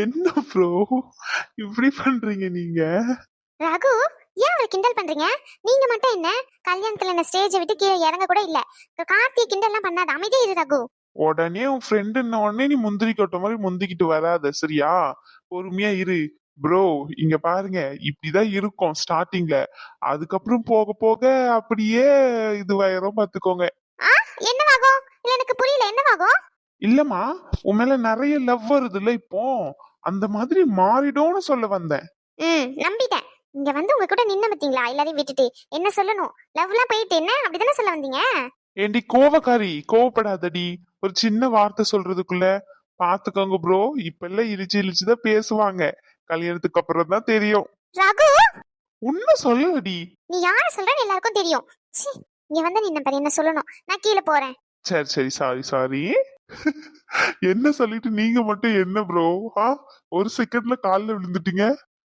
என்ன ப்ரோ இப்படி பண்றீங்க நீங்க? ரகு ஏன் அவரை கிண்டல் பண்றீங்க? நீங்க மட்டும் என்ன? கல்யாணத்துல என்ன ஸ்டேஜை விட்டு கீழே இறங்க கூட இல்ல. இப்ப கார்த்திகை கிண்டல்லாம் பண்ணாத. அமைதியா இரு ரகு. உடனே உன் ஃப்ரெண்டுன்ன உடனே நீ முந்திரி கொட்ட மாதிரி முந்திக்கிட்டு வராத சரியா? பொறுமையா இரு. ப்ரோ இங்க பாருங்க. இப்படிதான் இருக்கும் ஸ்டார்டிங்ல அதுக்கப்புறம் போக போக அப்படியே இதுவாயிரும் பாத்துக்கோங்க. ஆ? என்னவாகும் இல்ல எனக்கு புரியல. என்னவாகும் இல்லம்மா உன் மேல நிறைய லவ் வருதுல்ல இப்போ? அந்த மாதிரி மாறிடும்னு சொல்ல வந்தேன். ம் நம்பிட்டேன். இங்க வந்து உங்க கூட நின்ன பாத்தீங்களா? எல்லாரையும் விட்டுட்டு. என்ன சொல்லணும்? லவ்லாம் போயிட்டு என்ன? அப்படிதானே சொல்ல வந்தீங்க? ஏண்டி கோவக்காரி கோவப்படாதடி. ஒரு சின்ன வார்த்தை சொல்றதுக்குள்ள பாத்துக்கோங்க ப்ரோ இப்ப எல்லாம் இழிச்சு இழிச்சுதான் பேசுவாங்க. கல்யாணத்துக்கு அப்புறம் தான் தெரியும். ரகு! உண்மை சொல்லடி நீ யார சொல்றன்னு எல்லாருக்கும் தெரியும். ச்சீ இங்க வந்து நின்ன பாரு என்ன சொல்லணும்? நான் கீழே போறேன். சரி சரி சாரி சாரி என்ன சொல்லிட்டு நீங்க மட்டும் என்ன ப்ரோ ஆ? ஒரு செகண்ட்ல காலில் விழுந்துட்டீங்க?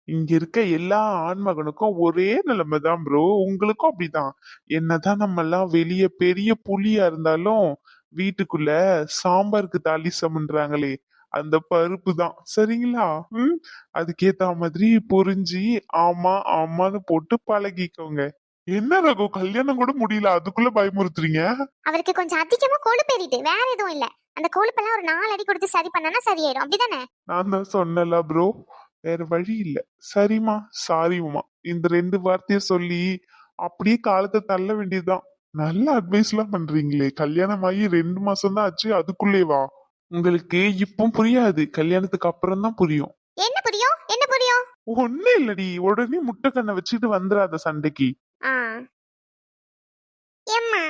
இங்க இருக்க எல்லா ஆண்மகனுக்கும் ஒரே நிலைமை தான் ப்ரோ உங்களுக்கும் அப்படிதான். என்னதான் நம்ம எல்லாம் வெளிய பெரிய புலியா இருந்தாலும் வீட்டுக்குள்ள சாம்பாருக்கு தாலி சமன்றாங்களே அந்த பருப்பு தான். சரிங்களா? ம்? அதுக்கேத்த மாதிரி புரிஞ்சு ஆமா ஆமான்னு போட்டு பழகிக்கோங்க. என்ன ரகு கல்யாணம் கூட முடியல. அதுக்குள்ள பயமுறுத்துறீங்க? அவருக்கு கொஞ்சம் அதிகமா கொழுப்பு ஏறிட்டு வேற எதுவும் இல்ல. அந்த கொழுப்பெல்லாம் ஒரு நாலு அடி கொடுத்து சரி பண்ணனா சரியாயிடும். அப்படிதானே? நான் தான் சொன்னல ப்ரோ வேற வழி இல்ல. சரிம்மா சாரிம்மா இந்த ரெண்டு வார்த்தைய சொல்லி அப்படியே காலத்தை தள்ள வேண்டியதுதான். நல்ல அட்வைஸ் எல்லாம் பண்றீங்களே. கல்யாணம் ஆகி ரெண்டு மாசம் தான் ஆச்சு அதுக்குள்ளேவா உங்களுக்கு இப்போ புரியாது. கல்யாணத்துக்கு அப்புறம் தான் புரியும். என்ன புரியும்? என்ன புரியும்? ஒண்ணு இல்லடி. உடனே முட்டை கண்ணை வச்சுட்டு வந்துடாத சண்டைக்கு. ஆ. எம்மா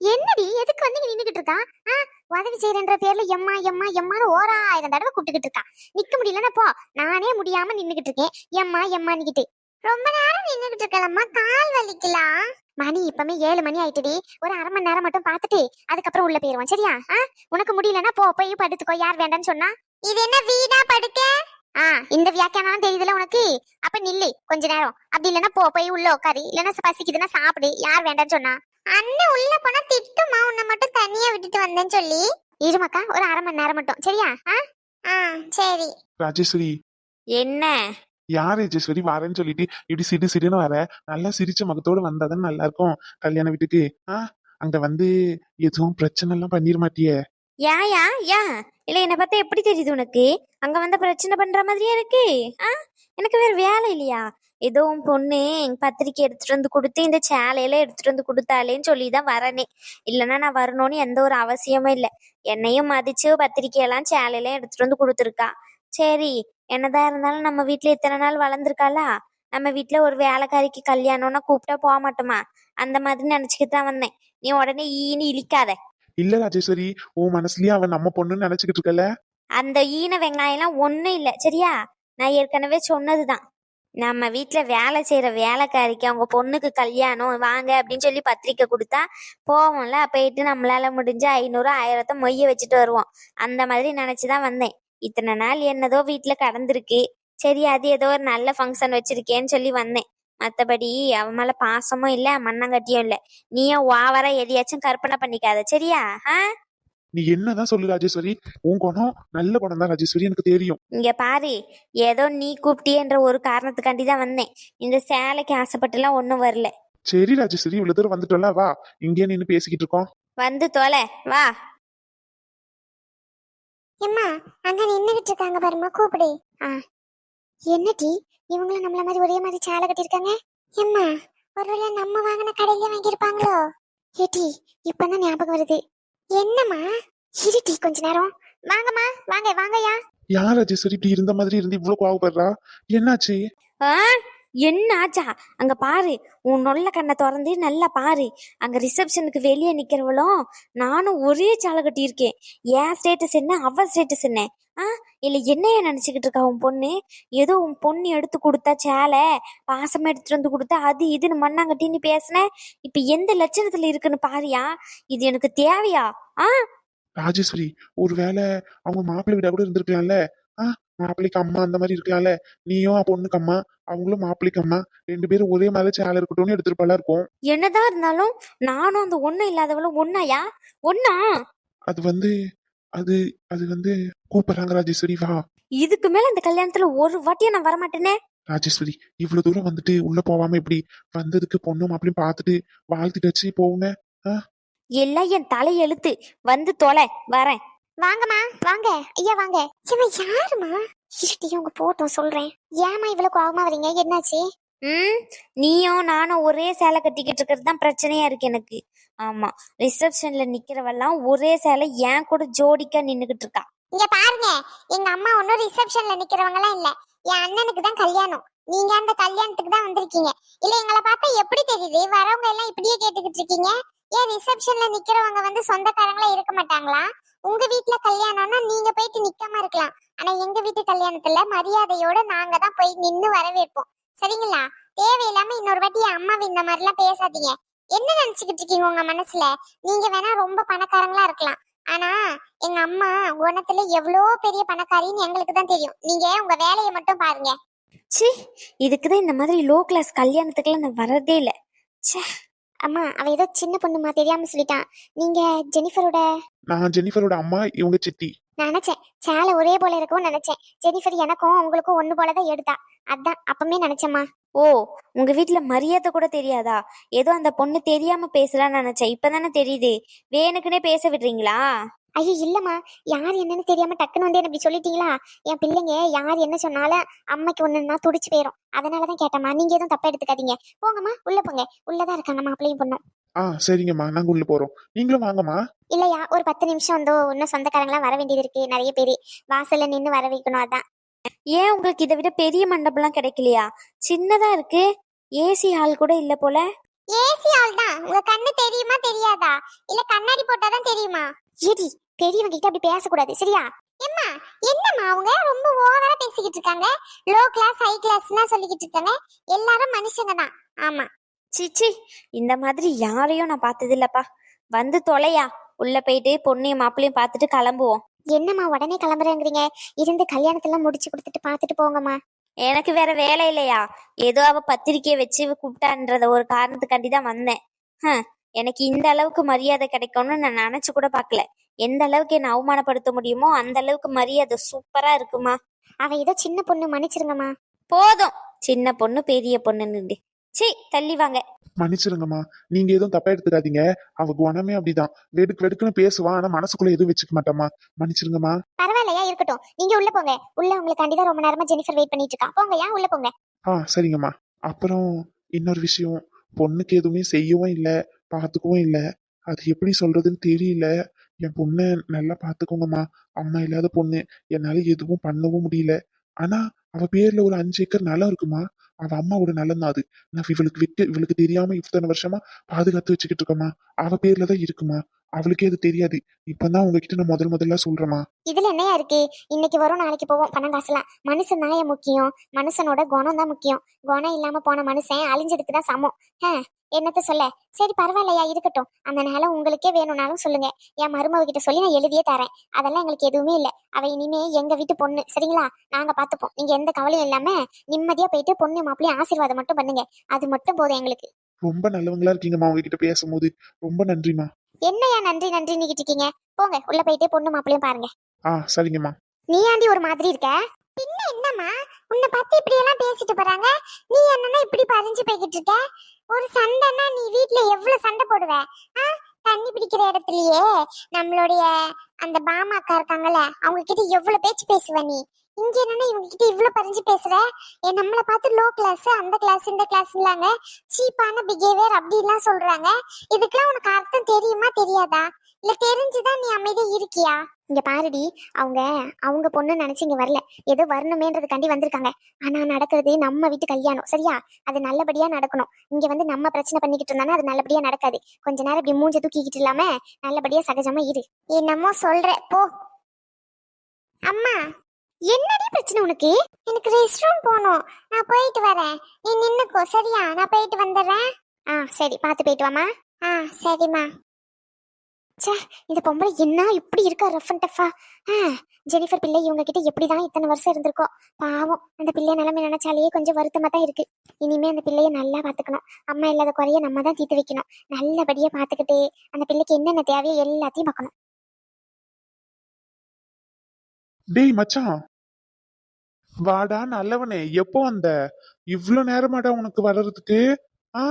என்னடி? எதுக்கு வந்து நின்னுகிட்டு இருக்கா? ஆ உதவி செய்யறன்ற பேர்ல எம்மா எம்மா எம்மான்னு ஓராயிரம் தடவை கூப்பிட்டுக்கிட்டு இருக்கா. நிக்க முடியலன்னா போ. நானே முடியாம நின்னுகிட்டு இருக்கேன். எம்மா எம்மான்னுகிட்டு ரொம்ப நேரம் நின்னுகிட்டு இருக்கலம்மா. கால் வலிக்கலாம் மணி இப்பமே ஏழு மணி ஆயிட்டுடி. ஒரு அரை மணி நேரம் மட்டும் பார்த்துட்டு அதுக்கப்புறம் உள்ள போயிருவோம். சரியா? ஆ உனக்கு முடியலன்னா போ. போய் படுத்துக்கோ. யார் வேண்டாம்னு சொன்னா? இது என்ன வீடா படுக்க? ஆ இந்த வியாக்கியானம் தெரியுதுல உனக்கு? அப்ப நில்லு கொஞ்ச நேரம். அப்படி இல்லைன்னா போ போய் உள்ள உட்காரு இல்லைன்னா பசிக்குதுன்னா சாப்பிடு. யார் வேண்டாம்னு சொன்னா? அண்ணன் உள்ள போனா திட்டுமா? உன்னை மட்டும் தனியா விட்டுட்டு வந்தேன்னு சொல்லி. இருமக்கா ஒரு அரை மணி நேரம் மட்டும். சரியா? ஆ? ஆ சரி. ராஜேஸ்வரி. என்ன? யார் ராஜேஸ்வரி? வரேன்னு சொல்லிட்டு இப்படி சிடு சிடுன்னு வர. நல்லா சிரிச்ச முகத்தோட வந்தாதான் நல்லா இருக்கும். கல்யாண வீட்டுக்கு. ஆ அங்க வந்து எதுவும் பிரச்சனை எல்லாம் பண்ணிட மாட்டியே. யா யா யா. இல்ல என்ன பார்த்தா எப்படி தெரியுது உனக்கு? அங்க வந்த பிரச்சனை பண்ற மாதிரியா இருக்கு? ஆ? எனக்கு வேற வேலை இல்லையா? ஏதோ உன் பொண்ணு பத்திரிக்கை எடுத்துட்டு வந்து கொடுத்து இந்த சேலையில எடுத்துட்டு வந்து கொடுத்தாலேன்னு சொல்லி தான் வரனே. இல்லைன்னா நான் வரணும்னு எந்த ஒரு அவசியமும் இல்லை. என்னையும் மதிச்சு பத்திரிக்கையெல்லாம் சேலையில எடுத்துட்டு வந்து கொடுத்துருக்கா. சரி என்னதான் இருந்தாலும் நம்ம வீட்டுல இத்தனை நாள் வளர்ந்துருக்காளா? நம்ம வீட்ல ஒரு வேலைக்காரிக்கு கல்யாணம்னா கூப்பிட்டா போக மாட்டோமா? அந்த மாதிரி நினைச்சுக்கிட்டு தான் வந்தேன். நீ உடனே ஈன்னு இழிக்காத. இல்ல ராஜேஸ்வரி உன் மனசுலயே அவன் நம்ம பொண்ணுன்னு நினைச்சுக்கிட்டு இருக்கல? அந்த ஈன வெங்காயம் எல்லாம் ஒண்ணும் இல்ல. சரியா? நான் ஏற்கனவே சொன்னதுதான். நம்ம வீட்டுல வேலை செய்யற வேலைக்காரிக்கு அவங்க பொண்ணுக்கு கல்யாணம் வாங்க அப்படின்னு சொல்லி பத்திரிக்கை கொடுத்தா போவோம்ல போயிட்டு நம்மளால முடிஞ்ச ஐநூறு ஆயிரத்தை மொய்ய வச்சுட்டு வருவோம். அந்த மாதிரி நினைச்சுதான் வந்தேன். இத்தனை நாள் என்னதோ வீட்டுல கடந்திருக்கு. சரி அது ஏதோ ஒரு நல்ல ஃபங்க்ஷன் வச்சிருக்கேன்னு சொல்லி வந்தேன். மற்றபடி அவன் மேலே பாசமும் இல்லை மண்ணங்கட்டியும் இல்லை. நீயும் ஓவரா எதையாச்சும் கற்பனை பண்ணிக்காத சரியா? ஆ? நீ என்னதான் சொல்லு ராஜேஸ்வரி? உன் குணம் நல்ல குணம் தான் ராஜேஸ்வரி எனக்கு தெரியும். இங்க பாரு ஏதோ நீ கூப்பிட்டியன்ற ஒரு காரணத்துக்காண்டி தான் வந்தேன். இந்த சேலைக்கு ஆசைப்பட்டுலாம் ஒன்றும் வரல. சரி ராஜேஸ்வரி இவ்வளவு தூரம் வந்துட்டோம்ல வா. இங்கே நின்னு பேசிக்கிட்டு இருக்கோம். வந்து தொலை வா. எம்மா அங்க நின்னுகிட்டு இருக்காங்க பாருமா கூப்பிடு. ஆ. என்னடி? இவங்களும் நம்மள மாதிரி ஒரே மாதிரி சேலை கட்டியிருக்காங்க? எம்மா ஒருவேளை நம்ம வாங்கின கடையில வாங்கியிருப்பாங்களோ? ஏடி இப்பதான் ஞாபகம் வருது. என்னம்மா? இருடி கொஞ்ச நேரம். வாங்கம்மா வாங்க வாங்கய்யா. யார் ராஜேஸ்வரி இப்படி இருந்த மாதிரி இருந்து இவ்வளவு கோவப்படுறா? என்னாச்சு? ஆ என்ன ஆச்சா? அங்க பாரு உன் நொல்ல கண்ணை திறந்து நல்லா பாரு. அங்க ரிசப்ஷனுக்கு வெளியே நிக்கிறவளும் நானும் ஒரே சேலை கட்டியிருக்கேன் என் ஸ்டேட்டஸ் என்ன? அவ ஸ்டேட்டஸ் என்ன? ஆ? இல்ல என்னைய நினைச்சுக்கிட்டு இருக்கா உன் பொண்ணு? ஏதோ உன் பொண்ணு எடுத்து கொடுத்தா சேலை பாசமாக எடுத்துட்டு வந்து கொடுத்தா அது இதுன்னு மண்ணாங்கட்டின்னு பேசுன. இப்ப எந்த லட்சணத்துல இருக்குன்னு பாரியா? இது எனக்கு தேவையா? ஆ? ராஜேஸ்வரி ஒருவேளை அவங்க மாப்பிள்ளை வீடா கூட இருந்திருக்கலாம்ல? ஆ மாப்பிள்ளைக்கு அம்மா அந்த மாதிரி இருக்கலாம்ல. நீயும் பொண்ணுக்கு அம்மா அவங்களும் மாப்பிள்ளைக்கு அம்மா. ரெண்டு பேரும் ஒரே மாதிரி சேலை இருக்கட்டும்னு எடுத்துருப்பாளா இருக்கும். என்னதான் இருந்தாலும் நானும் அந்த ஒண்ணு இல்லாதவளும் ஒன்னாயா ஒன்னா அது வந்து அது அது வந்து கூப்பிடுறாங்க ராஜேஸ்வரி வா. இதுக்கு மேல இந்த கல்யாணத்துல ஒரு வாட்டியும் நான் வரமாட்டேனே. ராஜேஸ்வரி இவ்வளவு தூரம் வந்துட்டு உள்ள போகாம இப்படி வந்ததுக்கு பொண்ணும் அப்படின்னு பார்த்துட்டு வாழ்த்துட்டு வச்சு போவுங்க எல்லாம் என் தலை எழுத்து வந்து தொலை வரேன். வாங்கம்மா வாங்க. ஐயா வாங்க. இவன் யாருமா இருட்டி உங்க போட்டோம் சொல்றேன். ஏமா இவ்வளவு கோவமா வரீங்க? என்னாச்சு? ம் நீயும் நானும் ஒரே சேலை கட்டிக்கிட்டு இருக்கிறது தான் பிரச்சனையா இருக்கு எனக்கு. ஆமா ரிசப்ஷன்ல நிக்கிறவெல்லாம் ஒரே சேலை ஏன் கூட ஜோடிக்கா நின்னுகிட்டு இருக்கா. இங்க பாருங்க எங்க அம்மா ஒன்னும் ரிசப்ஷன்ல நிக்கிறவங்க எல்லாம் இல்ல. என் அண்ணனுக்கு தான் கல்யாணம். நீங்க அந்த கல்யாணத்துக்கு தான் வந்திருக்கீங்க. இல்ல எங்களை பார்த்தா எப்படி தெரியுது? வரவங்க எல்லாம் இப்படியே கேட்டுக்கிட்டு இருக்கீங்க. ஏன் ரிசப்ஷன்ல நிக்கிறவங்க வந்து சொந்தக்காரங்களா இருக்க மாட்டாங்களா? உங்க வீட்டுல கல்யாணம்னா நீங்க போயிட்டு நிக்காம இருக்கலாம். ஆனா எங்க வீட்டு கல்யாணத்துல மரியாதையோட நாங்க தான் போய் நின்னு வரவேற்போம். சரிங்களா? தேவையில்லாம இன்னொரு வாட்டி என் அம்மாவை இந்த மாதிரி எல்லாம் பேசாதீங்க. என்ன நினைச்சுக்கிட்டு இருக்கீங்க உங்க மனசுல? நீங்க வேணா ரொம்ப பணக்காரங்களா இருக்கலாம். ஆனா எங்க அம்மா குணத்துல எவ்வளோ பெரிய பணக்காரின்னு எங்களுக்கு தான் தெரியும். நீங்க உங்க வேலையை மட்டும் பாருங்க. சி இதுக்குதான் இந்த மாதிரி லோ கிளாஸ் கல்யாணத்துக்குலாம் நான் வரதே இல்ல. ச்சே! அம்மா அவ ஏதோ சின்ன பொண்ணுமா தெரியாம சொல்லிட்டான். நீங்க ஜெனிஃபரோட? நான் ஜெனிஃபரோட அம்மா இவங்க சித்தி. நான் நினைச்சேன் சேலை ஒரே போல இருக்கும்னு நினைச்சேன். ஜெனிஃபர் எனக்கும் உங்களுக்கும் ஒண்ணு போலதான் எடுத்தா. அதான் அப்பமே நினைச்சேம்மா. ஓ உங்க வீட்ல மரியாதை கூட தெரியாதா? ஏதோ அந்த பொண்ணு தெரியாம பேசலாம்னு நினைச்சேன். இப்பதானே தெரியுது. வேணுக்குனே பேச விடுறீங்களா? ஐயோ இல்லம்மா. யார் என்னன்னு தெரியாம டக்குன்னு வந்து என்ன இப்படி சொல்லிட்டீங்களா? என் பிள்ளைங்க யார் என்ன சொன்னாலும் அம்மைக்கு ஒண்ணுன்னா துடிச்சு போயிரும். அதனாலதான் கேட்டம்மா. நீங்க எதுவும் தப்பா எடுத்துக்காதீங்க. போங்கம்மா உள்ள போங்க. உள்ளதான் இருக்காங்க மாப்பிள்ளையும் பொண்ணும். ஆ சரிங்கம்மா. நாங்க உள்ள போறோம். நீங்களும் வாங்கம்மா. இல்லையா ஒரு பத்து நிமிஷம் வந்து இன்னும் சொந்தக்காரங்களாம் வர வேண்டியது இருக்கு. நிறைய பேர் வாசல்ல நின்னு வர வைக்கணும் அதான். ஏன் உங்களுக்கு இதை விட பெரிய மண்டபம்லாம் கிடைக்கலையா? சின்னதா இருக்கு. ஏசி ஹால் கூட இல்ல போல. ஏசி ஆள் தான். உங்க கண்ணு தெரியுமா தெரியாதா? இல்ல கண்ணாடி போட்டாதான் தெரியுமா? ஏடி பெரியவங்க கிட்ட அப்படி பேசக்கூடாது சரியா? எம்மா என்னம்மா அவங்க? ரொம்ப ஓவரா பேசிக்கிட்டு இருக்காங்க. லோ கிளாஸ் ஹை கிளாஸ்னா சொல்லிக்கிட்டு இருக்காங்க. எல்லாரும் மனுஷங்க தான். ஆமா. சிச்சி இந்த மாதிரி யாரையும் நான் பார்த்தது இல்லப்பா வந்து தொலையா? உள்ள போயிட்டு பொண்ணையும் மாப்பிளையும் பார்த்துட்டு கிளம்புவோம். என்னம்மா உடனே கிளம்புறேங்கிறீங்க? இருந்து கல்யாணத்தெல்லாம் முடிச்சு கொடுத்துட்டு பார்த்துட்டு போங்கம்மா. எனக்கு வேற வேலை இல்லையா? ஏதோ அவ பத்திரிக்கையை வச்சு கூப்பிட்டான்றத ஒரு காரணத்துக்காண்டி தான் வந்தேன். எனக்கு இந்த அளவுக்கு மரியாதை கிடைக்கும்னு நான் நினைச்சு கூட பார்க்கல. எந்த அளவுக்கு என்ன அவமானப்படுத்த முடியுமோ அந்த அளவுக்கு மரியாதை சூப்பரா இருக்குமா? அவ ஏதோ சின்ன பொண்ணு மன்னிச்சிருங்கம்மா. போதும். சின்ன பொண்ணு பெரிய பொண்ணுன்னு சீ தள்ளி வாங்க. மன்னிச்சிருங்கம்மா. நீங்க எதுவும் தப்பா எடுத்துக்காதீங்க. அவ குணமே அப்படிதான். வெடுக்கு வெடுக்குன்னு பேசுவா ஆனா மனசுக்குள்ள எதுவும் வச்சுக்க மாட்டாமா மன்னிச்சிருங்கம்மா. பரவாயில்லையா இருக்கட்டும். நீங்க உள்ள போங்க. உள்ள உங்களுக்காண்டி தான் ரொம்ப நேரமா ஜெனிஃபர் வெயிட் பண்ணிட்டு இருக்கா. போங்க ஏன் உள்ள போங்க? ஆ சரிங்கம்மா. அப்புறம் இன்னொரு விஷயம். பொண்ணுக்கு எதுவுமே செய்யவும் இல்லை பார்த்துக்கவும் இல்லை. அது எப்படி சொல்றதுன்னு தெரியல. என் பொண்ணை நல்லா பார்த்துக்கோங்கம்மா. அம்மா இல்லாத பொண்ணு. என்னால எதுவும் பண்ணவும் முடியல. ஆனா அவ பேர்ல ஒரு அஞ்சு ஏக்கர் நிலம் இருக்குமா? அவ அம்மாவோட நிலம் தான் அது. நான் இவளுக்கு விட்டு இவளுக்கு தெரியாம இத்தனை வருஷமா பாதுகாத்து வச்சுக்கிட்டு இருக்கோமா அவ பேர்ல தான் இருக்குமா? அவளுக்கே அது தெரியாது. இப்பதான் உங்ககிட்ட நான் முதல் முதல்ல சொல்றேம்மா. இதுல என்னையா இருக்கு? இன்னைக்கு வரும் நாளைக்கு போவோம். பணம் காசுலாம். மனுஷன் தான் ஏன் முக்கியம். மனுஷனோட குணம் தான் முக்கியம். குணம் இல்லாம போன மனுஷன் அழிஞ்சதுக்கு தான் சமம். ஹ, என்னத்த சொல்ல? சரி பரவாயில்லையா இருக்கட்டும். அந்த நிலம் உங்களுக்கே வேணும்னாலும் சொல்லுங்க. என் மருமக கிட்ட சொல்லி நான் எழுதியே தரேன். அதெல்லாம் எங்களுக்கு எதுவுமே இல்ல. அவ இனிமே எங்க வீட்டு பொண்ணு. சரிங்களா? நாங்க பாத்துப்போம். நீங்க எந்த கவலையும் இல்லாம நிம்மதியா போயிட்டு பொண்ணு மாப்பிளையும் ஆசீர்வாதம் மட்டும் பண்ணுங்க. அது மட்டும் போதும் எங்களுக்கு. ரொம்ப நல்லவங்களா இருக்கீங்கம்மா உங்ககிட்ட பேசும்போது. ரொம்ப நன்றிம்மா. என்னையா நன்றி நன்றி நிக்கிட்டு இருக்கீங்க? போங்க உள்ள போயிட்டு பொண்ணு மாப்பிளையும் பாருங்க. ஆ சரிங்கம்மா. நீ ஆண்டி ஒரு மாதிரி இருக்க? பின்ன என்னம்மா? உன்னை பத்தி இப்படி எல்லாம் பேசிட்டு போறாங்க. நீ என்னன்னா இப்படி பறிஞ்சு போய்கிட்டு இருக்க? ஒரு சண்டைன்னா நீ வீட்டுல எவ்வளவு சண்டை போடுவ? ஆ? தண்ணி பிடிக்கிற இடத்துலயே நம்மளுடைய அந்த பாமா அக்கா இருக்காங்கல்ல அவங்க கிட்ட எவ்வளவு பேச்சு பேசுவ நீ? இங்க என்னன்னா இவங்க கிட்ட இவ்வளவு பறிஞ்சு பேசுற? ஏ நம்மள பார்த்து லோ கிளாஸ் அந்த கிளாஸ் இந்த கிளாஸ் இல்லாங்க சீப்பான பிஹேவியர் அப்படின்லாம் சொல்றாங்க. இதுக்கெல்லாம் உனக்கு அர்த்தம் தெரியுமா தெரியாதா? இல்ல தெரிஞ்சுதான் நீ அமைதியா இருக்கியா? இங்க பாருடி அவங்க அவங்க பொண்ணு நினைச்சு இங்க வரல. ஏதோ வரணுமேன்றதுக்காண்டி வந்திருக்காங்க. ஆனா நடக்கிறது நம்ம வீட்டு கல்யாணம் சரியா? அது நல்லபடியா நடக்கணும். இங்க வந்து நம்ம பிரச்சனை பண்ணிக்கிட்டு இருந்தானா அது நல்லபடியா நடக்காது. கொஞ்ச நேரம் இப்படி மூஞ்ச தூக்கிக்கிட்டு இல்லாம நல்லபடியா சகஜமா இரு. என்னமோ சொல்ற போ. அம்மா என்னடி பிரச்சனை உனக்கு? எனக்கு ரெஸ்ட் ரூம் போகணும் நான் போயிட்டு வரேன். நீ நின்னுக்கோ சரியா? நான் போயிட்டு வந்துடுறேன். ஆ சரி பார்த்து போயிட்டு வாமா ஆ சரிம்மா. சே இந்த பொம்பளை என்ன இப்படி இருக்கா ரஃப் அண்ட் டஃபா ஜெனிஃபர் பிள்ளை இவங்க கிட்ட எப்படிதான் இத்தனை வருஷம் இருந்திருக்கோம் பாவம் அந்த பிள்ளை நிலைமை நினைச்சாலேயே கொஞ்சம் வருத்தமா தான் இருக்கு. இனிமே அந்த பிள்ளைய நல்லா பாத்துக்கணும் அம்மா இல்லாத குறைய நம்ம தான் தீர்த்து வைக்கணும். நல்லபடியா பார்த்துக்கிட்டே அந்த பிள்ளைக்கு என்னென்ன தேவையோ எல்லாத்தையும் பார்க்கணும். டேய் மச்சான். வாடா நல்லவனே. எப்போ வந்த? இவ்வளவு நேரமாடா உனக்கு வர்றதுக்கு ஆ?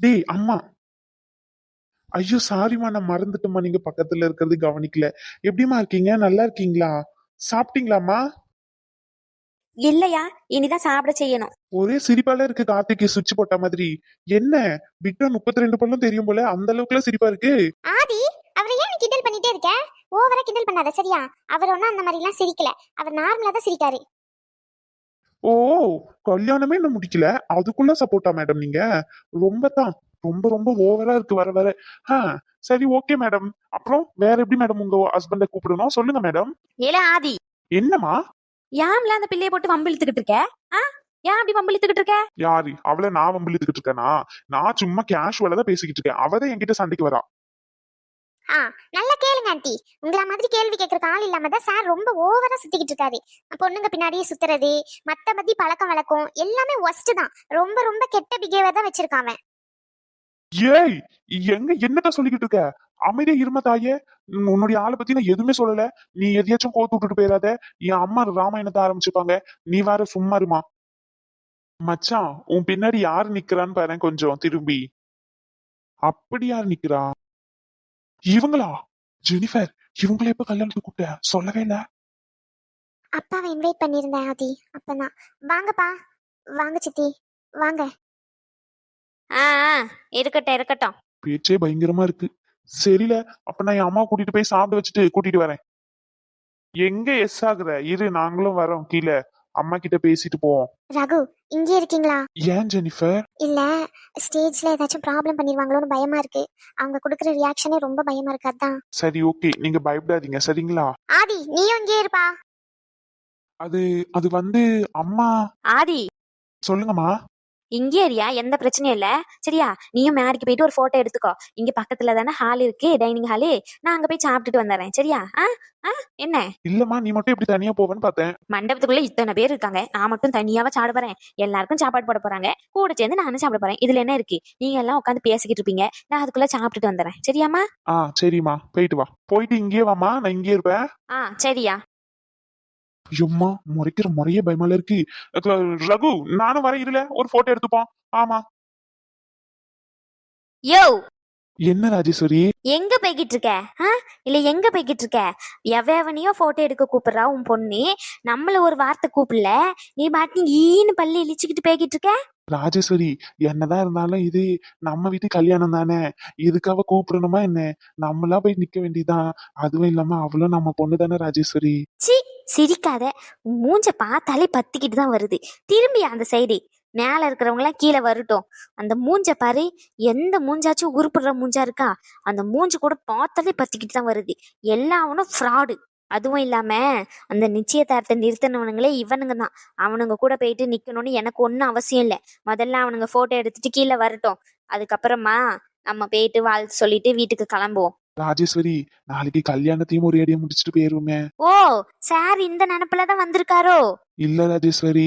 டேய் அம்மா. ஐயோ சாரிம்மா நான் மறந்துட்டேம்மா. நீங்க பக்கத்துல இருக்கிறது கவனிக்கல. எப்படிம்மா இருக்கீங்க? நல்லா இருக்கீங்களா? சாப்பிட்டீங்களாம்மா? இல்லையா. இனிதான் சாப்பிட செய்யணும். ஒரே சிரிப்பால இருக்கு கார்த்திக்கு சுவிட்ச் போட்ட மாதிரி. என்ன? பிட்டா முப்பத்தி ரெண்டு பல்லும் தெரியும் போல அந்த அளவுக்குலாம் சிரிப்பா இருக்கு? ஆதி அவரை ஏன் கிண்டல் பண்ணிட்டே இருக்க? ஓவரா கிண்டல் பண்ணாத சரியா? அவர் ஒன்றும் அந்த மாதிரி எல்லாம் சிரிக்கல. அவர் நார்மலா தான் சிரிக்காரு. ஓ கல்யாணமே இன்னும் முடிக்கல. அதுக்குள்ள சப்போர்ட்டா மேடம் நீங்க? ரொம்ப தான். ரொம்ப ரொம்ப ஓவரா இருக்கு வர வர. ஆ சரி ஓகே மேடம் அப்புறம் வேற எப்படி மேடம் உங்க ஹஸ்பண்ட கூப்பிடணும்? சொல்லுங்க மேடம் ஏல ஆதி. என்னம்மா? ஏன்ல அந்த பிள்ளைய போட்டு வம்பு இழுத்துக்கிட்டு இருக்க? ஆ? ஏன் அப்படி வம்பு இழுத்துக்கிட்டு இருக்க? யாரு? அவளை நான் வம்பிழுத்துக்கிட்டு இருக்கேனா? நான் சும்மா கேஷுவலா தான் பேசிக்கிட்டு இருக்கேன். அவதான் என்கிட்ட சண்டைக்கு வரா. ஆ நல்லா கேளுங்க ஆண்டி உங்கள மாதிரி கேள்வி கேட்கறக்கு ஆள் இல்லாம தான் சார் ரொம்ப ஓவரா சுத்திக்கிட்டு இருக்காரு. பொண்ணுங்க பின்னாடியே சுத்துறது மத்தபடி பழக்கம் வழக்கம் எல்லாமே ஒஸ்ட் தான். ரொம்ப ரொம்ப கெட்ட பிஹேவியர் தான் வச்சிருக்கான். ஏய் எங்க என்னதான் சொல்லிக்கிட்டு இருக்க? அமைதியா இரும தாயே. உன்னுடைய ஆளை பத்தி நான் எதுவுமே சொல்லல. நீ எதையாச்சும் கோத்து விட்டுட்டு போயிடாத என் அம்மா ராமாயணத்தை ஆரம்பிச்சுப்பாங்க நீ வேற சும்மா இருமா. மச்சான் உன் பின்னாடி யாரு நிக்கிறான்னு பாரு கொஞ்சம் திரும்பி. அப்படி யாரு நிக்கிறா? இவங்களா? ஜெனிஃபர் இவங்கள எப்ப கல்யாணத்துக்கு கூப்பிட்ட? சொல்லவே இல்ல. அப்பாவை இன்வைட் பண்ணியிருந்தேன் ஆதி. அப்பதான். வாங்கப்பா. வாங்க சித்தி. வாங்க. ஆ ஆ, இருக்கட்டும் இருக்கட்டும். பேச்சே பயங்கரமா இருக்கு. சரில அப்ப நான் என் அம்மா கூட்டிட்டு போய் சாப்பிட வச்சுட்டு கூட்டிட்டு வரேன். எங்க எஸ் ஆகுற? இரு நாங்களும் வரோம் கீழே. அம்மா கிட்ட பேசிட்டு போவோம். ரகு இங்கே இருக்கீங்களா? ஏன் ஜெனிஃபர்? இல்ல ஸ்டேஜ்ல ஏதாச்சும் ப்ராப்ளம் பண்ணிடுவாங்களோன்னு பயமா இருக்கு. அவங்க கொடுக்குற ரியாக்ஷனே ரொம்ப பயமா இருக்கு அதான். சரி ஓகே. நீங்க பயப்படாதீங்க சரிங்களா? ஆதி நீயும் இங்கே இருப்பா. அது அது வந்து அம்மா ஆதி. சொல்லுங்கம்மா. இங்கே இருயா எந்த பிரச்சனையும் இல்ல. சரியா? நீயும் மேடிக்கு போயிட்டு ஒரு போட்டோ எடுத்துக்கோ. இங்க பக்கத்துல தானே ஹால் இருக்கு டைனிங் ஹாலு நான் அங்க போய் சாப்பிட்டுட்டு வந்துடுறேன். சரியா? ஆ? ஆ? என்ன? இல்லம்மா நீ மட்டும் இப்படி தனியா போவேன்னு பார்த்தேன். மண்டபத்துக்குள்ள இத்தனை பேர் இருக்காங்க. நான் மட்டும் தனியாவா சாப்பிட போறேன். எல்லாருக்கும் சாப்பாடு போட போறாங்க. கூட சேர்ந்து நானும் சாப்பிட போறேன். இதுல என்ன இருக்கு? நீங்க எல்லாம் உட்காந்து பேசிக்கிட்டு இருப்பீங்க. நான் அதுக்குள்ள சாப்பிட்டுட்டு வந்துடுறேன். சரியாம்மா? ஆ சரிம்மா. போயிட்டு வா. போயிட்டு இங்கேயே வாம்மா. நான் இங்கே இருப்பேன். ஆ சரியா. ஐயம்மா முறைக்கிற முறையே பயமால இருக்கு. ரகு நானும் வர இருல ஒரு போட்டோ எடுத்துப்போம் ஆமா. யோ! என்ன ராஜேஸ்வரி? எங்க போய்கிட்டு இருக்க? இல்ல எங்க போய்கிட்டு இருக்க? எவனையோ போட்டோ எடுக்க கூப்பிடுறா உன் பொண்ணு. நம்மள ஒரு வார்த்தை கூப்பிடல. நீ பாட்டு ஈன்னு பல்லு இழிச்சுக்கிட்டு போய்கிட்டு இருக்க? ராஜேஸ்வரி என்னதான் இருந்தாலும் இது நம்ம வீட்டு கல்யாணம் தானே. இதுக்காக கூப்பிடணுமா என்ன? நம்மளா போய் நிக்க வேண்டியதான் அதுவும் இல்லாம அவளும் நம்ம பொண்ணு தானே ராஜேஸ்வரி. சி சிரிக்காத மூஞ்ச பார்த்தாலே பத்திக்கிட்டு தான் வருது. திரும்பி அந்த சைடு மேலே இருக்கிறவங்களாம் கீழே வரட்டும். அந்த மூஞ்ச பாரு எந்த மூஞ்சாச்சும் உருப்படுற மூஞ்சா இருக்கா? அந்த மூஞ்சு கூட பார்த்தாலே பத்திக்கிட்டு தான் வருது. எல்லாவனும் ஃப்ராடு அதுவும் இல்லாம அந்த நிச்சயதார்த்தத்தை நிறுத்தினவனுங்களே இவனுங்க தான். அவனுங்க கூட போயிட்டு நிக்கணும்னு எனக்கு ஒன்றும் அவசியம் இல்லை. முதல்ல அவனுங்க போட்டோ எடுத்துட்டு கீழே வரட்டும். அதுக்கப்புறமா நம்ம போயிட்டு வாழ்த்து சொல்லிட்டு வீட்டுக்கு கிளம்புவோம். ராஜேஸ்வரி நாளைக்கு கல்யாணத்தையும் ஒரு அடியா முடிச்சுட்டு போயிருவோமே. ஓ சார் இந்த நினப்புல தான் வந்திருக்காரோ? இல்ல ராஜேஸ்வரி.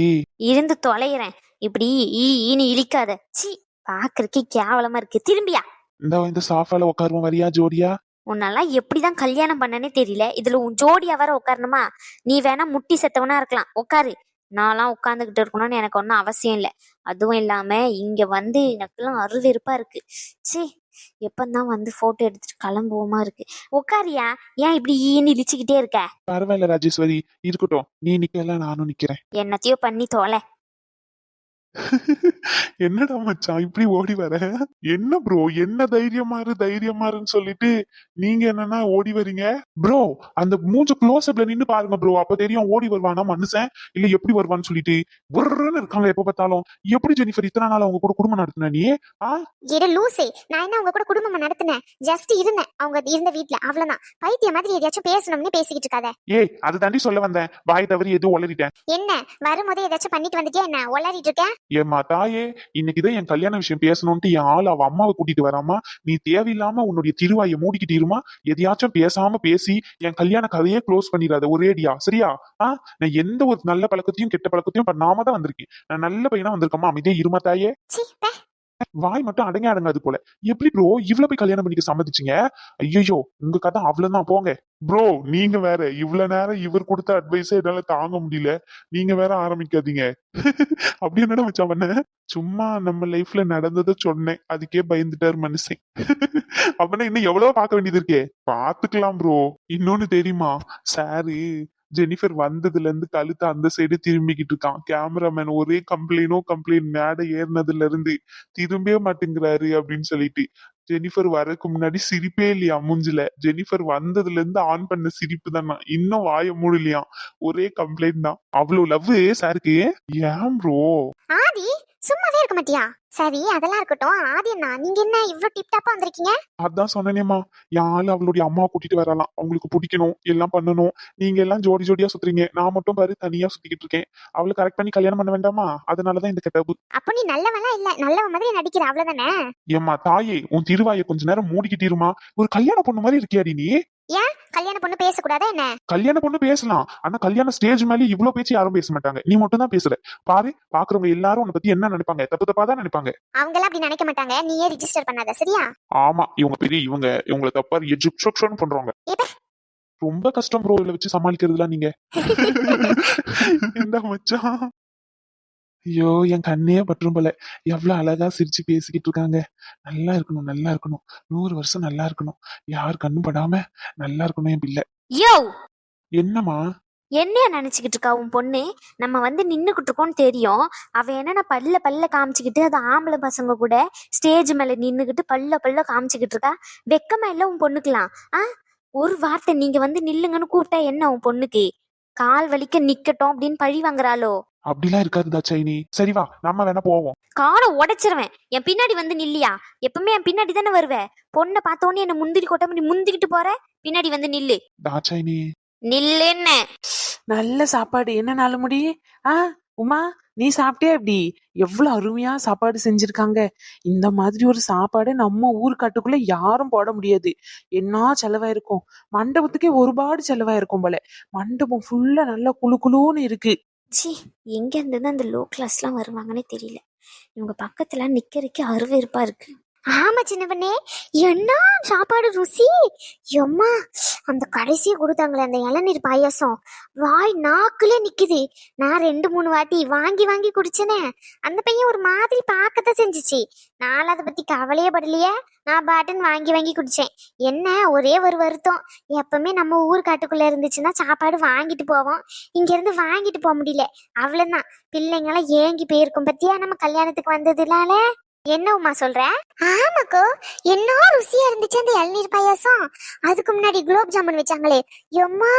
இருந்து தொலைகிறேன் இப்படி ஈ ஈனு இழிக்காத. சி பாக்குறதுக்கே கேவலமா இருக்கு. திரும்பியா. இந்த இந்த சாஃபால உட்காருவோம் வரியா ஜோடியா? உன்னெல்லாம் எப்படிதான் கல்யாணம் பண்ணனே தெரியல. இதுல உன் ஜோடியா வர உட்காரணுமா நீ வேணா முட்டி செத்தவனா இருக்கலாம். உட்காரு நான்லாம் உட்காந்துக்கிட்டு இருக்கணும்னு எனக்கு ஒன்றும் அவசியம் இல்லை. அதுவும் இல்லாம இங்க வந்து எனக்குலாம் அருவெருப்பா இருக்கு. சி எப்பந்தான் வந்து போட்டோ எடுத்துட்டு கிளம்புவோமா இருக்கு. உட்காரியா ஏன் இப்படி ஈன்னு இழிச்சுக்கிட்டே இருக்க? பரவாயில்ல ராஜேஸ்வரி இருக்கட்டும். நீ நிக்கல நானும் நிக்கிறேன். என்னத்தையோ பண்ணி தொலை. என்னடா மச்சான் இப்படி ஓடி வர? என்ன ப்ரோ என்ன தைரியமாரு தைரியமாருன்னு சொல்லிட்டு நீங்க என்னன்னா ஓடி வரீங்க? ப்ரோ அந்த மூஞ்ச க்ளோஸ் அப்ல நின்னு பாருங்க ப்ரோ அப்ப தெரியும் ஓடி வருவானா மனுஷன் இல்ல எப்படி வருவான்னு சொல்லிட்டு. உருன்னு இருக்காங்க எப்ப பார்த்தாலும். எப்படி ஜெனிஃபர் இத்தனை நாள் அவங்க கூட குடும்பம் நடத்தின நீ? ஆ? இரு லூசே நான் என்ன அவங்க கூட குடும்பமா நடத்தினேன்? ஜஸ்ட் இருந்தேன். அவங்க இருந்த வீட்ல அவ்வளவுதான். பைத்திய மாதிரி எதையாச்சும் பேசணும்னு பேசிக்கிட்டு இருக்காத. ஏய் அது தாண்டி சொல்ல வந்தேன். வாய் தவறி எதுவும் உளறிட்டேன். என்ன? வரும்போதே ஏதாச்சும் பண்ணிட்டு வந்துட்டியா என்ன? உளறிட்டு இருக்கேன்? ஏம்மா தாயே இன்னைக்குதான் என் கல்யாண விஷயம் பேசணும்ட்டு என் ஆள் அவ அம்மாவை கூட்டிட்டு வராமா நீ தேவையில்லாம உன்னுடைய திருவாயை மூடிக்கிட்டு இருமா. எதையாச்சும் பேசாம பேசி என் கல்யாண கதையே க்ளோஸ் பண்ணிடாத ஒரேடியா. சரியா? ஆ? நான் எந்த ஒரு நல்ல பழக்கத்தையும் கெட்ட பழக்கத்தையும் பண்ணாம தான் வந்திருக்கேன். நான் நல்ல பையனா வந்திருக்கமா அமைதியே இருமா தாயே. வாய் மட்டும் அடங்க அடங்காது போல. எப்படி ப்ரோ இவ்வளவு போய் கல்யாணம் பண்ணிக்க சம்மதிச்சிங்க? ஐயோ உங்க கதை அவ்வளவுதான். போங்க. ப்ரோ நீங்க வேற இவ்வளவு நேரம் இவர் கொடுத்த அட்வைஸே என்னால தாங்க முடியல. நீங்க வேற ஆரம்பிக்காதீங்க. அப்படி என்னடா வச்சா பண்ண? சும்மா நம்ம லைஃப்ல நடந்ததை சொன்னேன். அதுக்கே பயந்துட்டாரு மனுஷன். அப்படின்னா இன்னும் எவ்வளவு பார்க்க வேண்டியது இருக்கே. பாத்துக்கலாம் ப்ரோ இன்னொன்னு தெரியுமா? சாரு ஜெனிஃபர் வந்ததுல இருந்து கழுத்து அந்த சைடு திரும்பிக்கிட்டு இருக்கான். கேமராமேன் ஒரே கம்ப்ளைனோ கம்ப்ளைண்ட் மேடை ஏறினதுல இருந்து திரும்பவே மாட்டேங்கிறாரு அப்படின்னு சொல்லிட்டு. ஜெனிஃபர் வரக்கு முன்னாடி சிரிப்பே இல்லையா மூஞ்சில? ஜெனிஃபர் வந்ததுல இருந்து ஆன் பண்ண சிரிப்பு தானா இன்னும் வாய மூடலையாம் ஒரே கம்ப்ளைண்ட் தான். அவ்வளவு லவ் சாருக்கு ஏன் ப்ரோ சும்மாவே இருக்க மாட்டியா? சரி அதெல்லாம் இருக்கட்டும். ஆதி அண்ணா நீங்க என்ன இவ்ளோ டிப் டாப்பா வந்திருக்கீங்க? அதான் என் ஆளு அவளுடைய அம்மாவை கூட்டிட்டு வரலாம்? அவங்களுக்கு பிடிக்கணும் எல்லாம் பண்ணணும். நீங்க எல்லாம் ஜோடி ஜோடியா சுத்துறீங்க. நான் மட்டும் பாரு தனியா சுத்திக்கிட்டு இருக்கேன். அவளை கரெக்ட் பண்ணி கல்யாணம் பண்ண வேண்டாமா? அதனாலதான் இந்த கெட்டப்பு அப்ப நீ நல்லவெல்லாம் இல்ல? நல்லவ மாதிரி நடிக்கிற அவ்வளவுதானே? ஏம்மா தாயே உன் திருவாயை கொஞ்ச நேரம் மூடிக்கிட்டிருமா? ஒரு கல்யாண பொண்ணு மாதிரி இருக்கியாடி நீ? கல்யாண பொண்ணு பேசக்கூடாதா என்ன? கல்யாண பொண்ணு பேசலாம். ஆனா கல்யாண ஸ்டேஜ் மேல இவ்வளவு பேச்சு யாரும் பேச மாட்டாங்க. நீ மட்டும் தான் பேசுற பாரு பாக்குறவங்க எல்லாரும் உன்னை பத்தி என்ன நினைப்பாங்க? தப்பு தப்பா தான் நினைப்பாங்க. அவங்க எல்லாம் அப்படி நினைக்க மாட்டாங்க. நீயே ரிஜிஸ்டர் பண்ணாத சரியா? ஆமா இவங்க பெரிய இவங்க இவங்களை தப்பா எஜுக்ஷன் பண்றாங்க? ரொம்ப கஷ்டம் ப்ரோ இதுல வச்சு சமாளிக்கிறதுலாம் நீங்க. என்ன மச்சான். ஐயோ என் கண்ணே பற்றும் போல எவ்வளவு அழகா சிரிச்சு பேசிக்கிட்டு இருக்காங்க. நல்லா இருக்கணும் நல்லா இருக்கணும். நூறு வருஷம் நல்லா இருக்கணும். யார் கண்ணும் படாம நல்லா இருக்கணும் என் பிள்ளை. யோ! என்னம்மா? என்னைய நினைச்சுக்கிட்டு இருக்கா உன் பொண்ணு? நம்ம வந்து நின்னுக்கிட்டு இருக்கோம்னு தெரியும். அவ என்னன்னா பல்ல பல்ல காமிச்சுக்கிட்டு அது ஆம்பளை பசங்க கூட ஸ்டேஜ் மேல நின்னுக்கிட்டு பல்ல பல்ல காமிச்சுக்கிட்டு இருக்கா? வெக்கமா இல்ல உன் பொண்ணுக்கலாம் ஆ? ஒரு வார்த்தை நீங்க வந்து நில்லுங்கன்னு கூப்பிட்டா என்ன உன் பொண்ணுக்கு? கால் வலிக்க நிக்கட்டும் அப்படின்னு பழி வாங்குறாளோ? அப்படிலாம் இருக்காதுடா சைனி. சரி வா நம்ம வேணா போவோம். காலை உடைச்சிருவேன். என் பின்னாடி வந்து நில்லியா? எப்பவுமே என் பின்னாடி தானே வருவ? பொண்ணை பார்த்த உடனே என்ன முந்திரி கொட்ட மாதிரி முந்திக்கிட்டு போற? பின்னாடி வந்து நில்லு. டா சைனி. நில்லுன்னு. நல்ல சாப்பாடு. என்ன நாலு முடி? ஆ உமா நீ சாப்பிட்டே அப்படி எவ்வளவு அருமையா சாப்பாடு செஞ்சிருக்காங்க. இந்த மாதிரி ஒரு சாப்பாடு நம்ம ஊர் காட்டுக்குள்ள யாரும் போட முடியாது. என்ன செலவாயிருக்கும்? மண்டபத்துக்கே ஒருபாடு செலவாயிருக்கும் போல. மண்டபம் ஃபுல்லா நல்லா குளு குளுன்னு இருக்கு. சி எங்க இருந்து அந்த லோ கிளாஸ்லாம் வருவாங்கன்னே தெரியல. இவங்க பக்கத்துல நிக்கிறதுக்கே அருவருப்பா இருக்கு. ஆமா சின்னவனே என்ன சாப்பாடு ருசி? எம்மா அந்த கடைசியை கொடுத்தாங்களே அந்த இளநீர் பாயாசம். வாய் நாக்குல நிக்குது. நான் ரெண்டு மூணு வாட்டி வாங்கி வாங்கி குடிச்சேனே. அந்த பையன் ஒரு மாதிரி பார்க்கத்தான் செஞ்சுச்சு. நான் அதை பத்தி கவலையே படலையே. நான் பாட்டன் வாங்கி வாங்கி குடிச்சேன். என்ன ஒரே ஒரு வருத்தம். எப்பவுமே நம்ம ஊர் காட்டுக்குள்ள இருந்துச்சுன்னா சாப்பாடு வாங்கிட்டு போவோம். இங்க இருந்து வாங்கிட்டு போக முடியல. அவ்வளவுதான். பிள்ளைங்களாம் ஏங்கி போயிருக்கும். பத்தியா நம்ம கல்யாணத்துக்கு வந்ததுனால? என்ன உமா சொல்ற? ஆமாக்கோ. என்ன ருசியா இருந்துச்சு அந்த இளநீர் பாயாசம். அதுக்கு முன்னாடி குலோப் ஜாமுன் வச்சாங்களே. எம்மா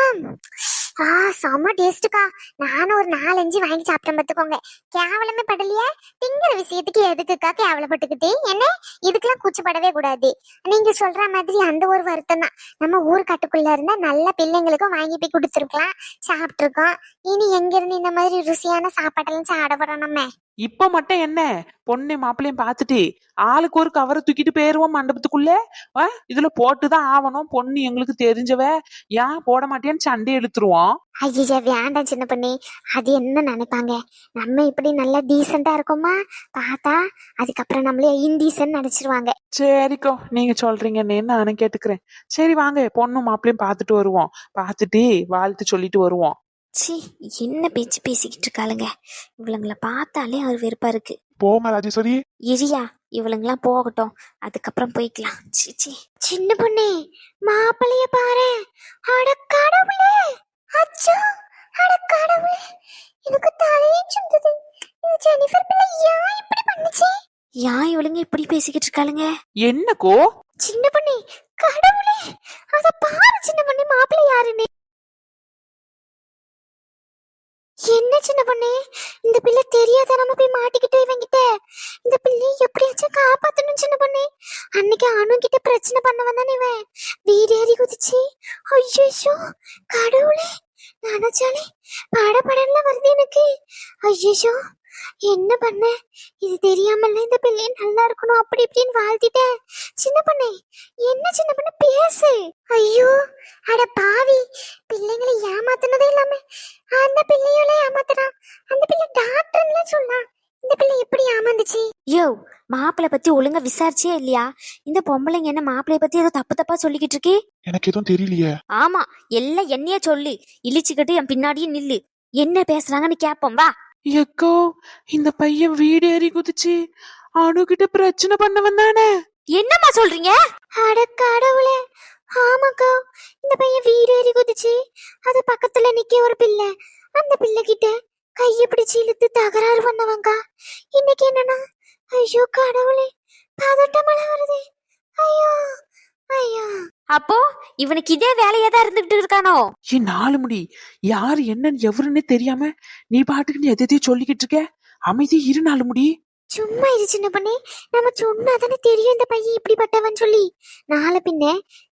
ஆ செம்ம டேஸ்ட்டுக்கா நானும் ஒரு நாலஞ்சு வாங்கி சாப்பிட்டேன் பார்த்துக்கோங்க. கேவலமே படலையே? திங்கிற விஷயத்துக்கு எதுக்குக்கா கேவலப்பட்டுக்கிட்டே? என்ன? இதுக்கெல்லாம் கூச்சப்படவே கூடாது. நீங்க சொல்ற மாதிரி அந்த ஒரு வருத்தம் தான். நம்ம ஊர் கட்டுக்குள்ள இருந்தா நல்ல பிள்ளைங்களுக்கும் வாங்கி போய் கொடுத்துருக்கலாம். சாப்பிட்டுருக்கோம். இனி எங்க இருந்து இந்த மாதிரி ருசியான சாப்பாட்டெல்லாம் சாப்பிட நம்ம? இப்ப மட்டும் என்ன? பொண்ணு மாப்பிள்ளையும் பார்த்துட்டு ஆளுக்கு ஒரு கவரை தூக்கிட்டு போயிருவோம் மண்டபத்துக்குள்ள? ஆ, இதுல போட்டுதான் ஆகணும். பொண்ணு எங்களுக்கு தெரிஞ்சவ. ஏன் போட மாட்டேன்னு சண்டை எடுத்துருவோம். ஐயா வேண்டாம் சின்ன பண்ணி. அது என்ன நினைப்பாங்க? நம்ம இப்படி நல்லா டீசெண்டா இருக்கோமா? பார்த்தா அதுக்கப்புறம் நம்மளே இன்டீசன்ட் நினைச்சிருவாங்க சரிக்கோ நீங்க சொல்றீங்கன்னு நானும் கேட்டுக்கிறேன். சரி வாங்க பொண்ணும் மாப்பிள்ளையும் பார்த்துட்டு வருவோம். பார்த்துட்டு வாழ்த்து சொல்லிட்டு வருவோம். சி என்ன பேச்சு பேசிக்கிட்டு இருக்காளுங்க? இவளுங்களை பார்த்தாலே அவர் வெறுப்பா இருக்கு. போமா ராஜேஸ்வரி. இரியா இவளுங்கெல்லாம் போகட்டும். அதுக்கப்புறம் போய்க்கலாம். சி சி சின்ன பொண்ணே மாப்பிளைய பாரு. அட கடவுளே! அச்சோ அட கடவுளே எனக்கு தலையே சுந்தது இந்த ஜெனிஃபர் பிள்ளை ஏன் இப்படி பண்ணுச்சு? ஏன் இவளுங்க இப்படி பேசிக்கிட்டு இருக்காளுங்க? என்னக்கோ? சின்ன பொண்ணே கடவுளே அத பாரு சின்ன பொண்ணே மாப்பிள்ளை யாருன்னு. என்ன சின்ன பொண்ணே? இந்த பிள்ளை தெரியாத நம்ம போய் மாட்டிக்கிட்டே இவங்கிட்ட இந்த பிள்ளையை எப்படியாச்சும் காப்பாத்தணும் சின்ன பொண்ணே. அன்னைக்கு அணு கிட்ட பிரச்சனை பண்ண வந்தான் இவன். வீடேறி குதிச்சு ஐயோ கடவுளே நினைச்சாலே படபடன்ல வருது எனக்கு. ஐயோ என்ன பண்ண? இது தெரியாமல இந்த பிள்ளை நல்லா இருக்கணும் அப்படி இப்படின்னு வாழ்த்திட்டேன் சின்ன பொண்ணே என்ன சின்ன பொண்ணு? பேசு. ஐயோ அட பாவி பிள்ளைங்களை ஏமாத்துனதே இல்லாம அந்த பிள்ளையோட ஏமாத்துறான் அந்த பிள்ளை டாக்டர்ல சொன்னான் இந்த பிள்ளை எப்படி ஏமாந்துச்சு யோ மாப்பிள்ளை பத்தி ஒழுங்கா விசாரிச்சே இல்லையா? இந்த பொம்பளைங்க என்ன மாப்பிள்ளைய பத்தி ஏதோ தப்பு தப்பா சொல்லிக்கிட்டு இருக்கு? எனக்கு எதுவும் தெரியலையே. ஆமா எல்லாம் என்னைய சொல்லு. இழிச்சுக்கிட்டு என் பின்னாடியே நில்லு. என்ன பேசுறாங்கன்னு கேப்போம் வா. எக்கோ இந்த பையன் வீடு ஏறி குதிச்சு அணுகிட்ட பிரச்சனை பண்ண வந்தானே என்னம்மா சொல்றீங்க? அட கடவுளே. ஆமாக்கா இந்த பையன் வீடு ஏறி குதிச்சு அது பக்கத்துல நிக்க ஒரு பிள்ளை. அந்த பிள்ளை கிட்ட கைய பிடிச்சு இழுத்து தகராறு பண்ணவங்க. இன்னைக்கு என்னன்னா ஐயோ கடவுளே பதட்டமலை வருது. ஐயோ ஐயோ. அப்போ இவனுக்கு இதே வேலையா தான் இருந்துகிட்டு இருக்கானோ? ஏ நாலு முடி யாரு என்னன்னு எவருன்னே தெரியாம நீ பாட்டுக்கு நீ எதையும் சொல்லிக்கிட்டு இருக்க? அமைதி இரு நாலு முடி. சும்மா இரு சின்ன பண்ணே. நம்ம சொன்னாதானே தெரியும் இந்த பையன் இப்படிப்பட்டவன் சொல்லி. நாளை பின்ன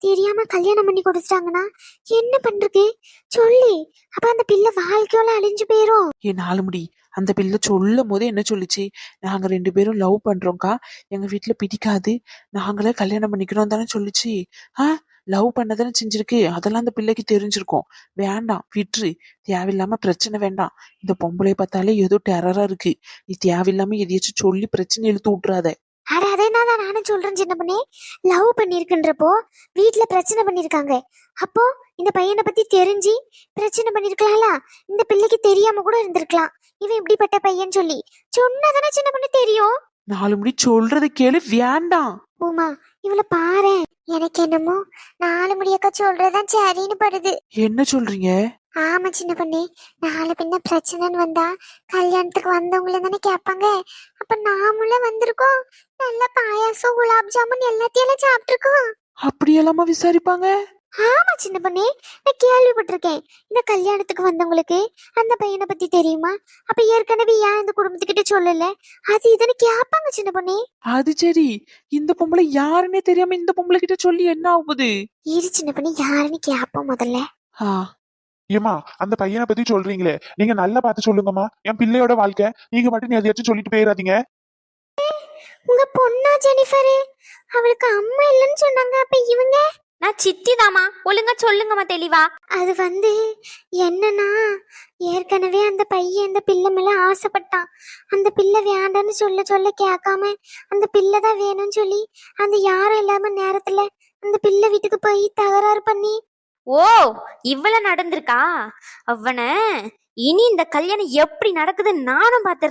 தெரியாம கல்யாணம் பண்ணி கொடுத்துட்டாங்கன்னா என்ன பண்றது? சொல்லி. அப்ப அந்த பிள்ளை வாழ்க்கையோட அழிஞ்சு போயிரும். ஏ நாலு முடி அந்த பிள்ளை சொல்லும் போதே என்ன சொல்லுச்சு? நாங்க ரெண்டு பேரும் லவ் பண்றோம்க்கா. எங்க வீட்டுல பிடிக்காது. நாங்களே கல்யாணம் பண்ணிக்கிறோம் தானே சொல்லுச்சு. ஆ லவ் பண்ணதானே செஞ்சிருக்கு. அதெல்லாம் அந்த பிள்ளைக்கு தெரிஞ்சிருக்கும். வேண்டாம் விட்டுரு தேவையில்லாம பிரச்சனை வேண்டாம். இந்த பொம்பளை பார்த்தாலே ஏதோ டெரரா இருக்கு. நீ தேவையில்லாம எதையாச்சும் சொல்லி பிரச்சனை இழுத்து விட்டுறாத. அட அதே தான் நானும் சொல்றேன் சின்ன பண்ணே. லவ் பண்ணிருக்குன்றப்போ வீட்டுல பிரச்சனை பண்ணிருக்காங்க. அப்போ இந்த பையனை பத்தி தெரிஞ்சு பிரச்சனை பண்ணிருக்கலாம்ல? இந்த பிள்ளைக்கு தெரியாம கூட இருந்திருக்கலாம். இவன் இப்படிப்பட்ட பையன் சொல்லி. சொன்னாதானே சின்ன பண்ணு தெரியும்? நாலு முடி சொல்றத கேளு வேண்டாம். உமா இவளை பாரு எனக்கு என்னமோ நாலு முடியக்கா சொல்றதுதான் சரின்னு படுது. என்ன சொல்றீங்க? ஆமா சின்ன பண்ணே. நாளை பின்ன பிரச்சனைன்னு வந்தா கல்யாணத்துக்கு வந்தவங்கள தானே கேட்பாங்க. அப்ப நாமளே வந்திருக்கோம். நல்ல பாயாசம் குலாப் ஜாமுன் எல்லாத்தையும் சாப்பிட்டுருக்கோம். அப்படியெல்லாமா விசாரிப்பாங்க? ஆமா சின்ன பண்ணே. நான் கேள்விப்பட்டிருக்கேன். இந்த கல்யாணத்துக்கு வந்தவங்களுக்கு அந்த பையனை பத்தி தெரியுமா? அப்ப ஏற்கனவே ஏன் இந்த குடும்பத்துக்கிட்ட சொல்லல? அது இதுன்னு கேட்பாங்க சின்ன பண்ணே. அது சரி. இந்த பொம்பளை யாருன்னே தெரியாம இந்த பொம்பளை கிட்ட சொல்லி என்ன ஆகுது? இரு சின்ன பண்ணி. யாருன்னு கேட்போம் முதல்ல. ஆ. ஏமா அந்த பையனை பத்தி சொல்றீங்களே. நீங்க நல்லா பார்த்து சொல்லுங்கம்மா. என் பிள்ளையோட வாழ்க்கை. நீங்க மட்டும் எதையாச்சும் சொல்லிட்டு போயிடாதீங்க உங்க பொண்ணா ஜெனிஃபரு? அவளுக்கு அம்மா இல்லைன்னு சொன்னாங்க. அப்ப இவங்க? நான் சித்தி தாமா ஒழுங்கா சொல்லுங்கம்மா தெளிவா. அது வந்து என்னன்னா ஏற்கனவே அந்த பையன் அந்த பிள்ளை மேல ஆசைப்பட்டான். அந்த பிள்ளை வேண்டான்னு சொல்ல சொல்ல கேட்காம அந்த பிள்ளை தான் வேணும்னு சொல்லி அந்த யாரும் இல்லாம நேரத்துல அந்த பிள்ளை வீட்டுக்கு போய் தகராறு பண்ணி. ஓ இவ்வளவு நடந்திருக்கா? அவன இனி இந்த கல்யாணம் எப்படி நடக்குதுன்னு நானும் பாத்துறேன்.